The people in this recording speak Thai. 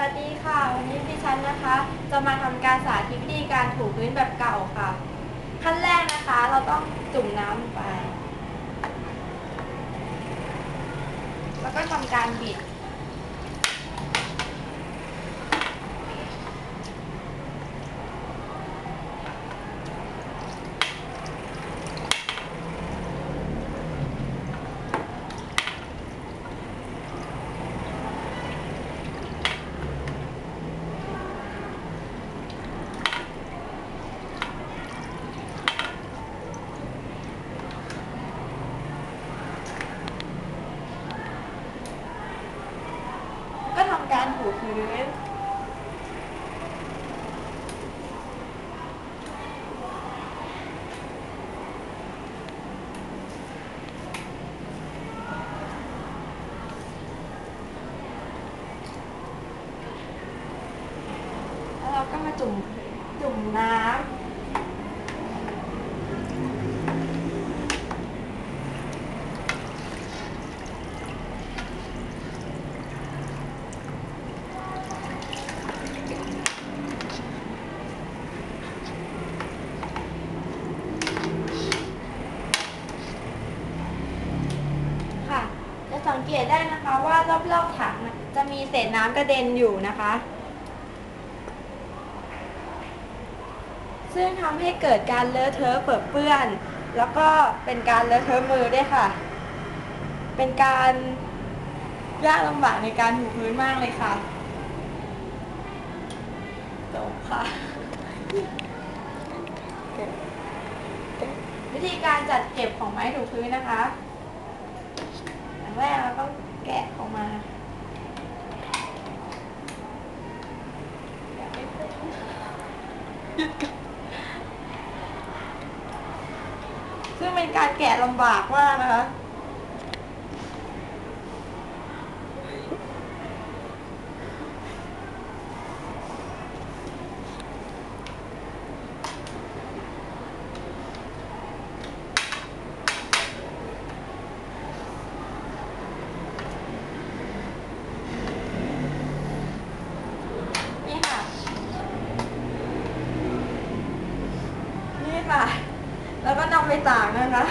วัสดีค่ะ วันนี้ดิฉันนะคะ จะมาทำการสาธิตวิธีการถูพื้นแบบเก่าค่ะ ขั้นแรกนะคะ เราต้องจุ่มน้ำลงไป แล้วก็ทำการบิด 1 mm Hello, các bạn trùng trùng nào ได้นะคะว่ารอบๆถังจะมีเศษน้ำกระเด็นอยู่นะคะ ซึ่งทำให้เกิดการเลอะเทอะเปื้อนเปื้อน แล้วก็เป็นการเลอะเทอะมือด้วยค่ะ เป็นการยากลำบากในการถูพื้นมากเลยค่ะจบค่ะวิธีการจัดเก็บของไม้ถูพื้นนะคะ แรกเราต้องแกะออกมาซึ่งเป็นการแกะลำบากมากนะคะ นี่ค่ะ มา แล้วก็นำไปตากนะคะ